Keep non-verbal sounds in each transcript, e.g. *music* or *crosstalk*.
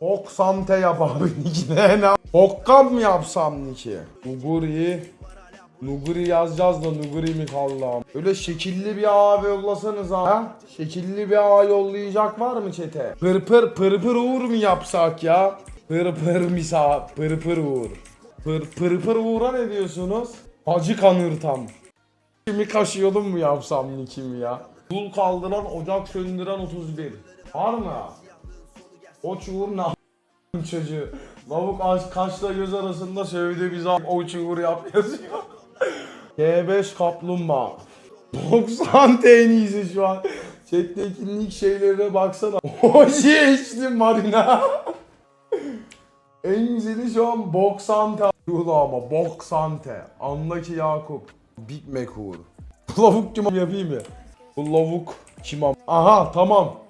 Oksante yap abi *laughs* Nick'ine ne? Hokkam mı yapsam Nick'i? Nuguri. Nuguri yazacağız da Nuguri mi kaldı abi? Öyle şekilli bir ağ yollasanız ha? Şekilli bir ağ yollayacak var mı çete? Pırpır pırpır uğur mu yapsak ya? Pırpır misa pırpır uğur. Pır pırpır uğura ne diyorsunuz? Acı kanır tam. Kimi kaşıyordum mu yapsam Nick'imi ya? Dul kaldıran ocak söndüren 31. Var mı? O çuğur ne çocuğu? Lavuk aç kaşla göz arasında sövdü bize o çuğur yap yazıyor. G5 kaplumbağa. 90 en iyisi şu an. Chat'teki nick şeylerine baksana. Oji içti marina. en güzeli şu an Boksante. Yulu ama Boksante. Andaki Yakup. Big Mac Uğur. Lavuk kim yapayım mı? Bu lavuk kim Aha tamam.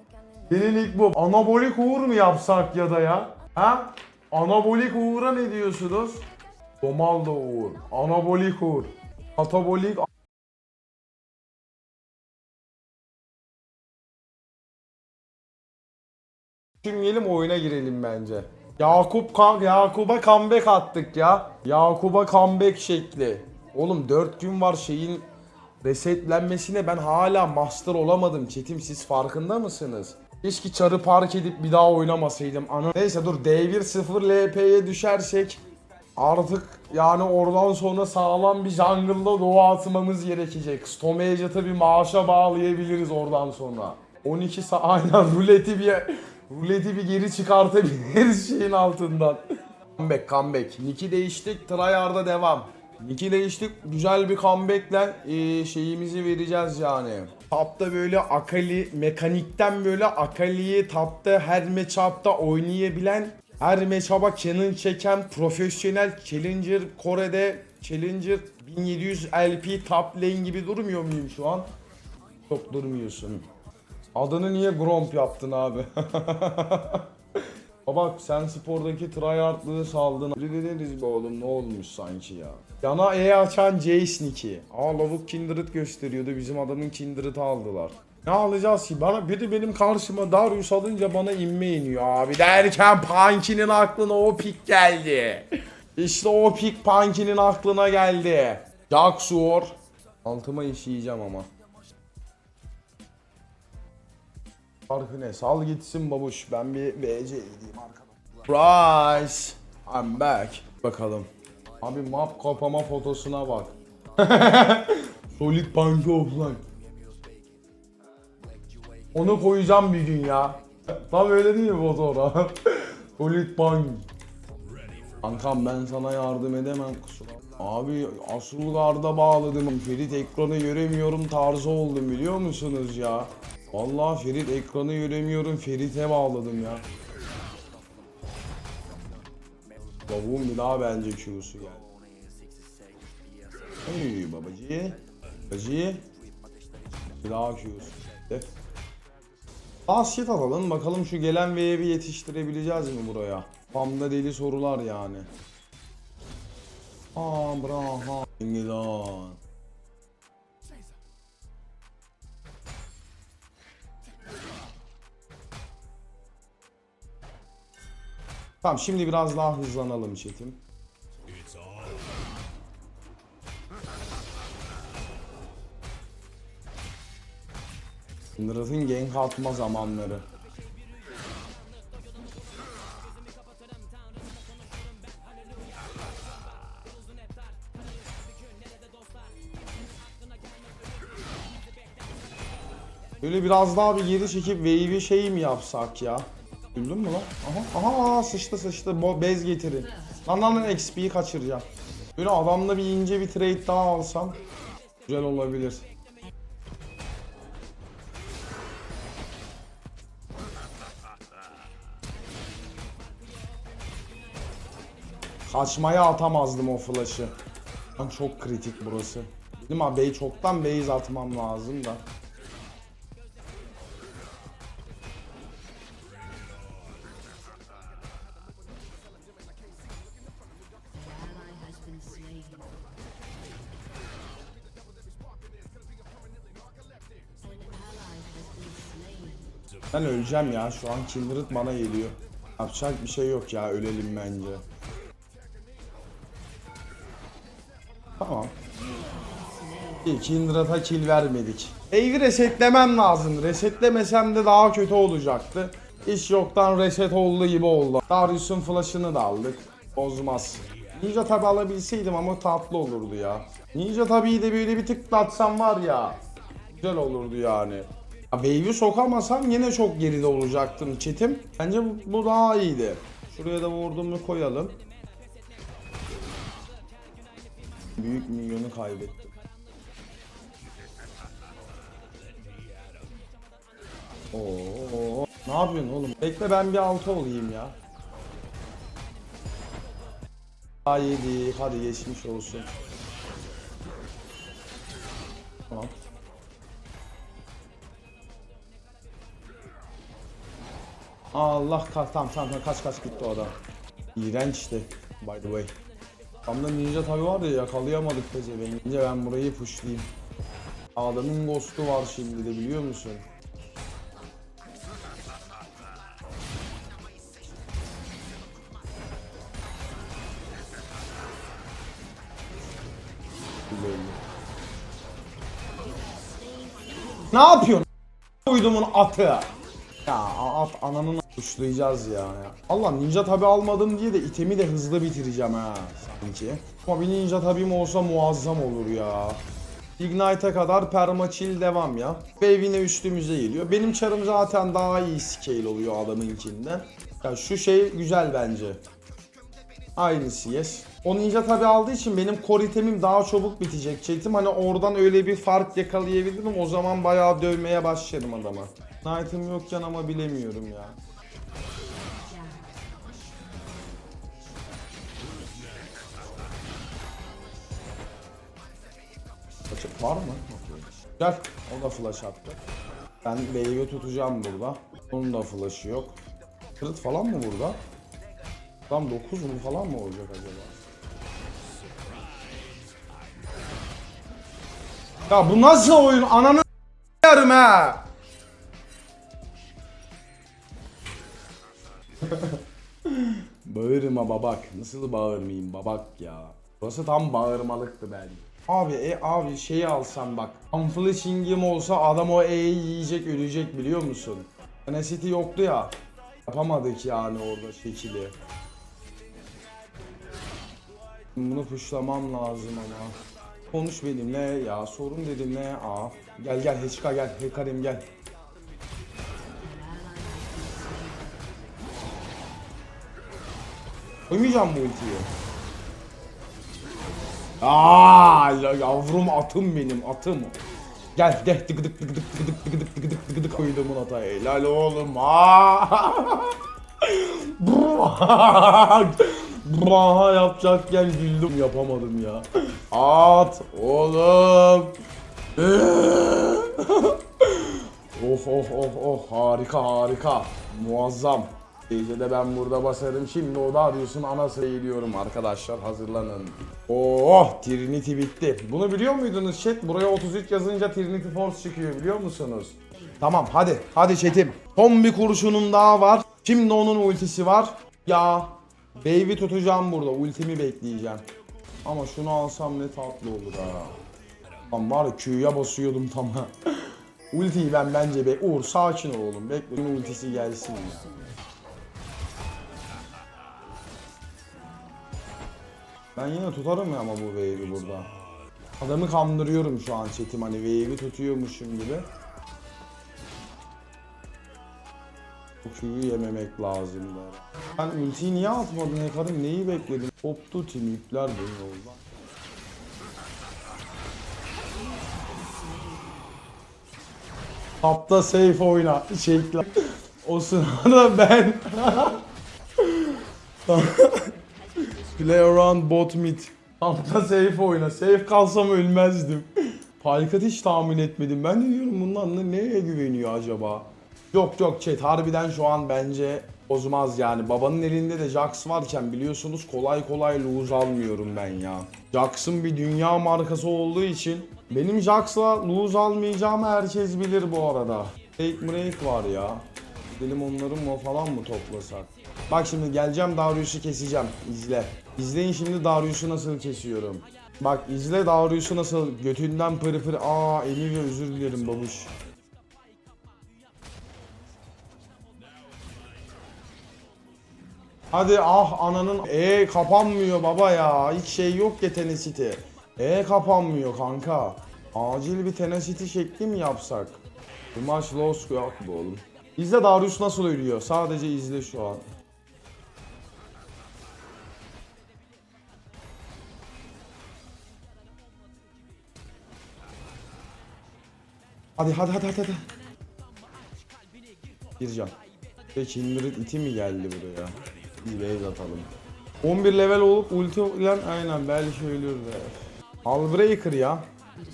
Senin ilk bu. Anabolik uğur mu yapsak ya da ya? Ha? Anabolik uğura ne diyorsunuz? Domalda uğur. Anabolik uğur. Katabolik Düşünmeyelim oyuna girelim bence. Yakup kan Yakup'a comeback attık ya. Yakup'a comeback şekli. Oğlum 4 gün var şeyin resetlenmesine ben hala master olamadım Çetim siz farkında mısınız? Keşke çarı park edip bir daha oynamasaydım. Ana Neyse dur D1-0 LP'ye düşersek artık yani oradan sonra sağlam bir jungle'da doğa atmamız gerekecek. Stomage'a tabi maaşa bağlayabiliriz oradan sonra. 12 sa *laughs* aynen ruleti bir ruleti bir geri çıkartabiliriz şeyin altından. Comeback comeback. Nick'i değiştik tryhard'a devam. Nick'i değiştik güzel bir comeback'le e, şeyimizi vereceğiz yani. Tapta böyle Akali mekanikten böyle Akali'yi tapta her matchup'ta oynayabilen her matchup'a canon çeken profesyonel Challenger Kore'de Challenger 1700 LP top lane gibi durmuyor muyum şu an? Çok durmuyorsun. Adını niye Gromp yaptın abi? *laughs* Baba sen spordaki tryhardlığı saldın. Deriz be oğlum ne olmuş sanki ya. Yana E açan Jace Nick'i. Aa lavuk Kindred gösteriyordu bizim adamın Kindred'ı aldılar. Ne alacağız ki? Bana biri benim karşıma Darius alınca bana inme iniyor abi derken Punky'nin aklına o pik geldi. İşte o pik Punky'nin aklına geldi. Jaxor. Altıma işeyeceğim ama. Farkı ne? Sal gitsin babuş. Ben bir BC edeyim arkadaşlar. Rise. I'm back. Bakalım. Abi map kapama fotosuna bak. *laughs* Solid Punk offline. Onu koyacağım bir gün ya. Tam öyle değil mi fotoğraf? *laughs* Solid Punk. Kankam ben sana yardım edemem kusura. Abi Asurgar'da bağladım. Ferit ekranı göremiyorum tarzı oldum biliyor musunuz ya? Vallahi Ferit ekranı göremiyorum Ferit'e bağladım ya. Lavuğun bir daha bence Q'su geldi. Hey babacı. Babacı. Bir daha Q'su. Basket alalım bakalım şu gelen wave'i yetiştirebileceğiz mi buraya? Pamda deli sorular yani. Abraham. İngilizan. Tamam şimdi biraz daha hızlanalım çetim. Nırıt'ın gank atma zamanları. Böyle biraz daha bir geri çekip wave'i şey mi yapsak ya? Güldün mü lan? Aha aha sıçtı sıçtı Bo bez getirin. Lan lan lan XP'yi kaçıracağım. Böyle adamla bir ince bir trade daha alsam güzel olabilir. Kaçmaya atamazdım o flash'ı. Lan çok kritik burası. Değil mi? Bey çoktan base atmam lazım da. Ben öleceğim ya şu an Kindred bana geliyor. Yapacak bir şey yok ya ölelim bence. Tamam. Kindred'a kill vermedik. Evi resetlemem lazım. Resetlemesem de daha kötü olacaktı. İş yoktan reset oldu gibi oldu. Darius'un flash'ını da aldık. Bozmaz. Ninja tabi alabilseydim ama tatlı olurdu ya. Ninja tabiyi de böyle bir tıklatsam var ya. Güzel olurdu yani. Wave'i sokamasam yine çok geride olacaktım çetim. Bence bu, bu daha iyiydi. Şuraya da vurduğumu koyalım. Büyük milyonu kaybettim. Oo, ne yapıyorsun oğlum? Bekle ben bir altı olayım ya. Daha yedik. Hadi geçmiş olsun. Tamam. Allah kaç tamam tamam tamam, kaç kaç gitti o adam. İğrençti by the way. Tam da ninja tabi var ya yakalayamadık pezevengi. Bence ben burayı pushlayayım. Adamın ghost'u var şimdi de biliyor musun? Ne yapıyorsun? Uydumun atı. Ya at ananın uçlayacağız ya. Allah ninja tabi almadım diye de itemi de hızlı bitireceğim ha sanki. Ama bir ninja tabim olsa muazzam olur ya. Ignite'e kadar permachill devam ya. Wave yine üstümüze geliyor. Benim çarım zaten daha iyi scale oluyor adamınkinden. Ya şu şey güzel bence. Aynısı yes. O ninja tabi aldığı için benim core itemim daha çabuk bitecek. Chatim hani oradan öyle bir fark yakalayabilirim. O zaman bayağı dövmeye başlarım adama. Knight'ım yokken ama bilemiyorum ya. Açık var mı? Gel. O da flash attı. Ben wave'i tutacağım burada. Onun da flash'ı yok. Crit falan mı burada? Tam 9 mu falan mı olacak acaba? Ya bu nasıl oyun? Ananı yarım ha. Bağırma babak. Nasıl bağırmayayım babak ya. Burası tam bağırmalıktı bence. Abi e abi şeyi alsam bak. Unflinching'im olsa adam o E'yi yiyecek ölecek biliyor musun? Tenacity yoktu ya. Yapamadık yani orada şekili. Bunu puşlamam lazım ama. Konuş benimle ya sorun dedim ne aa. Gel gel Heçka gel Hekarim gel. Koymayacağım bu ultiyi. Aa yavrum atım benim atım. Gel de tık tık tık tık tık tık tık tık tık tık tık koydum bunu ata helal oğlum. *laughs* Braha yapacakken güldüm yapamadım ya. At oğlum. *laughs* of of of of harika harika. Muazzam. Gecede ben burada basarım. Şimdi o da arıyorsun anası eğiliyorum arkadaşlar hazırlanın. Oh Trinity bitti. Bunu biliyor muydunuz chat? Buraya 33 yazınca Trinity Force çıkıyor biliyor musunuz? Tamam hadi hadi chatim. Son bir kurşunum daha var. Şimdi onun ultisi var. Ya Wave'i tutacağım burada. Ultimi bekleyeceğim. Ama şunu alsam ne tatlı olur ha. Lan var ya Q'ya basıyordum tam ha. Ultiyi ben bence be Uğur sakin ol oğlum. Bekle ultisi gelsin ya. Ben yine tutarım ya ama bu wave'i burada. Adamı kandırıyorum şu an chatim hani wave'i tutuyormuşum gibi. Bu Q'yu yememek lazım der. Ben ultiyi niye atmadın Hekar'ım neyi bekledim? Koptu tim ipler beni yoldan. Tapta safe oyna şekli. O sırada ben *laughs* Around bot mid. Tapta safe oyna. Safe kalsam ölmezdim. Palikat hiç tahmin etmedim. Ben de diyorum bunlar ne- neye güveniyor acaba? Yok yok chat harbiden şu an bence bozmaz yani. Babanın elinde de Jax varken biliyorsunuz kolay kolay lose almıyorum ben ya. Jax'ın bir dünya markası olduğu için benim Jax'la lose almayacağımı herkes bilir bu arada. Take break var ya. Gidelim onları mı falan mı toplasak? Bak şimdi geleceğim Darius'u keseceğim. İzle. İzleyin şimdi Darius'u nasıl kesiyorum. Bak izle Darius'u nasıl götünden pırı pırı. Aa Emilio özür dilerim babuş. Hadi ah ananın e kapanmıyor baba ya. Hiç şey yok ya Tenacity. E kapanmıyor kanka. Acil bir Tenacity şekli mi yapsak? Bu maç lost yok bu oğlum. İzle Darius nasıl ölüyor. Sadece izle şu an. Hadi hadi hadi hadi hadi. Gireceğim. Ve Kindred iti mi geldi buraya? Bir base atalım. 11 level olup ulti ile aynen belki ölür de. Hullbreaker ya.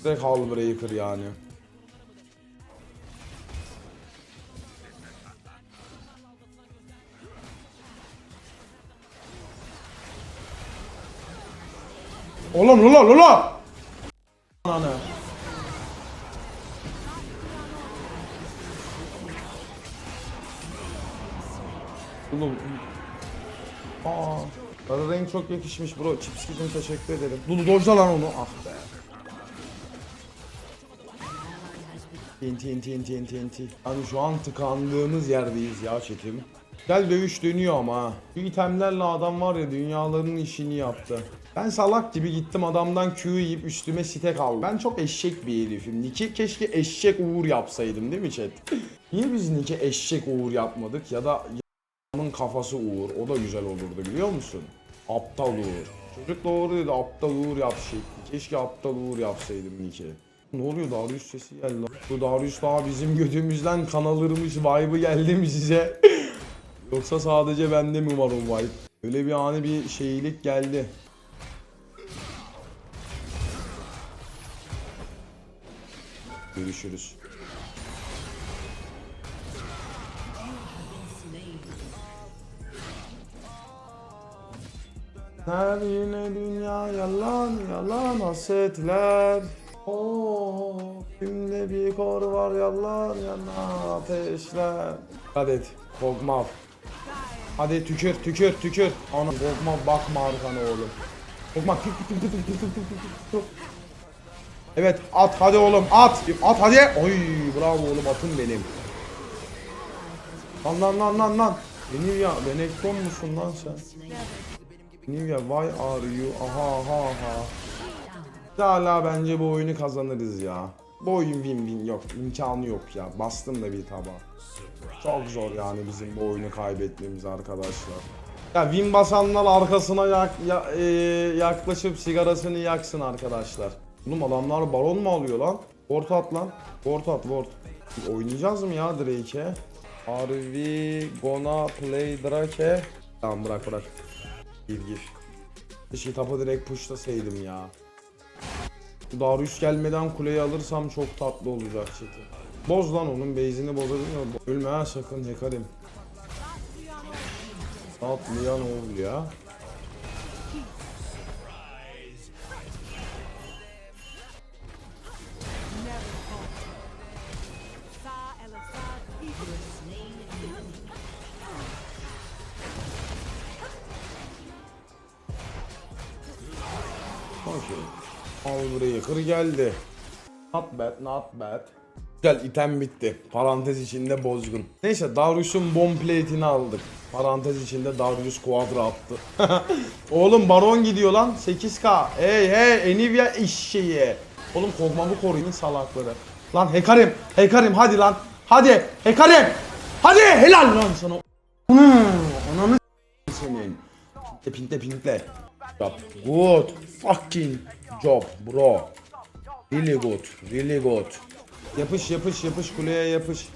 Direkt Hullbreaker yani. Oğlum lula lula. Ananı. Oğlum. Aa. Sarı renk çok yakışmış bro. Chips için teşekkür ederim. Lulu dojla lan onu. Ah be. TNT TNT TNT TNT. Hani şu an tıkandığımız yerdeyiz ya çetim. Gel dövüş dönüyor ama. Şu itemlerle adam var ya dünyaların işini yaptı. Ben salak gibi gittim adamdan Q yiyip üstüme stek aldım. Ben çok eşek bir herifim. Nick'i keşke eşek uğur yapsaydım değil mi chat? Niye biz Nick'e eşek uğur yapmadık ya da Adamın kafası Uğur. O da güzel olurdu biliyor musun? Aptal Uğur. Çocuk doğru dedi aptal Uğur yap şekli. Keşke aptal Uğur yapsaydım Nike. Ne oluyor Darius sesi geldi lan. Bu Darius daha bizim götümüzden kan alırmış vibe'ı geldi mi size? *laughs* Yoksa sadece bende mi var o vibe? Öyle bir ani bir şeylik geldi. Görüşürüz. Her yine dünya? Yalan yalan hasetler Oo, kimde bir kor var yalan yalan ateşler. Hadi korkma. Hadi tükür tükür tükür Ana korkma bakma arkana oğlum. Korkma Evet at hadi oğlum at. At hadi. Oy bravo oğlum atın benim. Lan lan lan lan lan. Benim ya benekton musun lan sen? Nivea why are you? Aha aha aha. Hala bence bu oyunu kazanırız ya. Bu oyun win win yok. imkanı yok ya. Bastım da bir taba. Çok zor yani bizim bu oyunu kaybetmemiz arkadaşlar. Ya win basanlar arkasına yak, ya- e, yaklaşıp sigarasını yaksın arkadaşlar. Oğlum adamlar baron mu alıyor lan? Ward at lan. Ward at ward. Oynayacağız mı ya Drake'e? Are we gonna play Drake? Tamam bırak bırak. Gir gir. Keşke tapa direkt pushlasaydım ya. Darius gelmeden kuleyi alırsam çok tatlı olacak çeti. Boz lan onun base'ini bozabiliyor. Ölme ha sakın yakarim. Atlayan oğul ya. Al burayı kır geldi. Not bad, not bad. Güzel item bitti. Parantez içinde bozgun. Neyse Darius'un bomb plate'ini aldık. Parantez içinde Darius quadra attı. *laughs* Oğlum baron gidiyor lan 8k. Hey hey Nvidia işşeyi. Oğlum kovmamı koruyun salakları. Lan Hekarim, Hekarim hadi lan. Hadi Hekarim. Hadi helal lan sana. Ananı senin. Pinkle pinkle. Job. Good. Fucking job bro. Really good. Really good. Yapış yapış yapış kuleye yapış.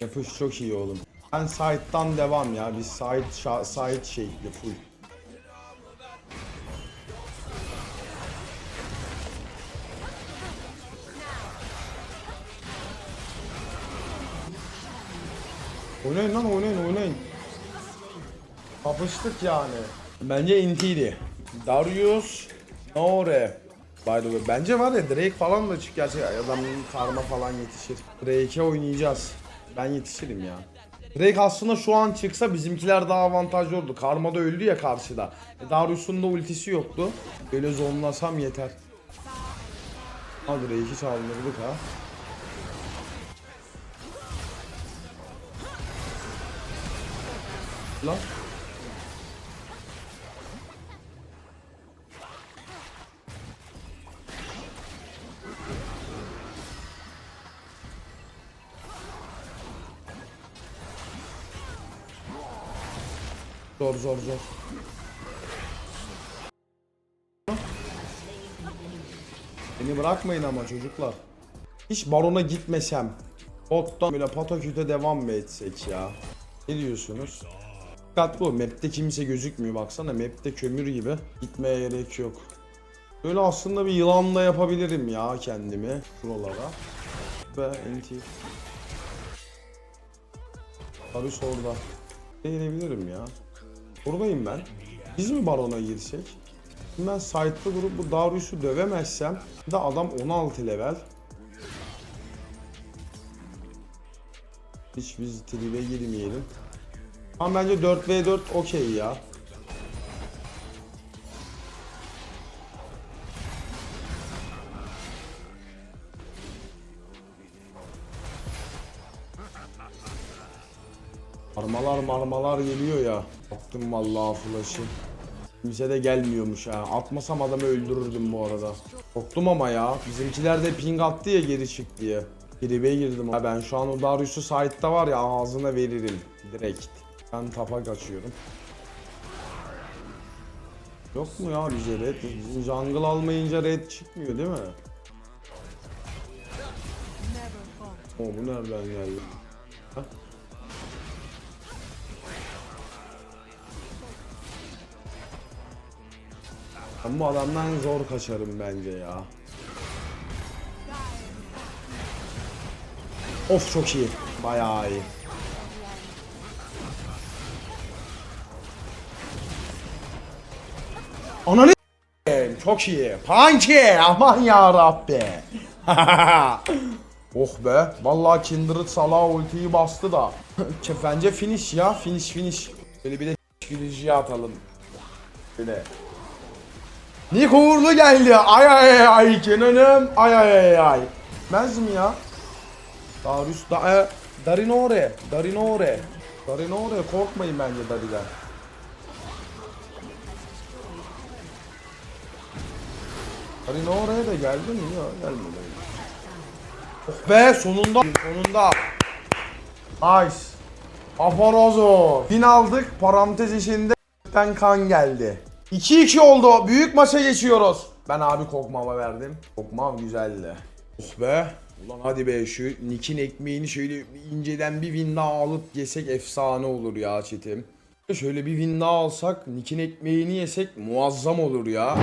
Yapış çok iyi oğlum. Ben side'dan devam ya. Bir side side şekli full. Oynayın lan oynayın oynayın. Kapıştık yani. Bence intiydi. Darius Nore. By the way. Bence var ya Drake falan da çık gerçi adamın karma falan yetişir. Drake'e oynayacağız. Ben yetişirim ya. Drake aslında şu an çıksa bizimkiler daha avantajlı oldu. Karma da öldü ya karşıda. E Darius'un da ultisi yoktu. Böyle zonlasam yeter. Ha Drake'i çaldırdık ha. Lan. Zor zor zor. Beni bırakmayın ama çocuklar. Hiç barona gitmesem. Bottan böyle pataküte devam mı etsek ya? Ne diyorsunuz? Dikkat bu. Map'te kimse gözükmüyor baksana. Map'te kömür gibi. Gitmeye gerek yok. Böyle aslında bir yılanla yapabilirim ya kendimi. Buralara. Ve NT. Barış orada. Değinebilirim ya. Buradayım ben. Biz mi barona girsek? Ben site'lı durup bu Darius'u dövemezsem de adam 16 level. Hiç biz tribe girmeyelim. Ama bence 4v4 okey ya. Marmalar marmalar geliyor ya. Attım vallahi flash'ı. Kimse de gelmiyormuş ha. Atmasam adamı öldürürdüm bu arada. Korktum ama ya. Bizimkiler de ping attı ya geri çık diye. Tribe girdim. Ha ben şu an o Darius'u site'da var ya ağzına veririm. Direkt. Ben tapa kaçıyorum. Yok mu ya bize red? Jungle almayınca red çıkmıyor değil mi? O bu nereden geldi? Ha? Ben bu adamdan zor kaçarım bence ya. Of çok iyi. Bayağı iyi. Ananı çok iyi. Panki aman ya Rabbi. *laughs* oh be. Vallahi Kindred Salah ultiyi bastı da. *laughs* Bence finish ya. Finish finish. Böyle bir de gülücüye atalım. Böyle. Nick Uğurlu geldi. Ay ay ay Kenan'ım. Ay ay ay ay. Mez mi ya? Darius da e, Darinore. Darinore. Darinore korkmayın bence Dari'den. Darinore'ye de geldi mi? Yok gelmedi. Oh be sonunda. Sonunda. Nice. Aforozo. Fin aldık. Parantez içinde *laughs* kan geldi. 2-2 oldu. Büyük maça geçiyoruz. Ben abi kokmama verdim. Kokmam güzeldi. Oh be. Ulan hadi be şu Nick'in ekmeğini şöyle inceden bir win daha alıp yesek efsane olur ya çetim. Şöyle bir win daha alsak Nick'in ekmeğini yesek muazzam olur ya.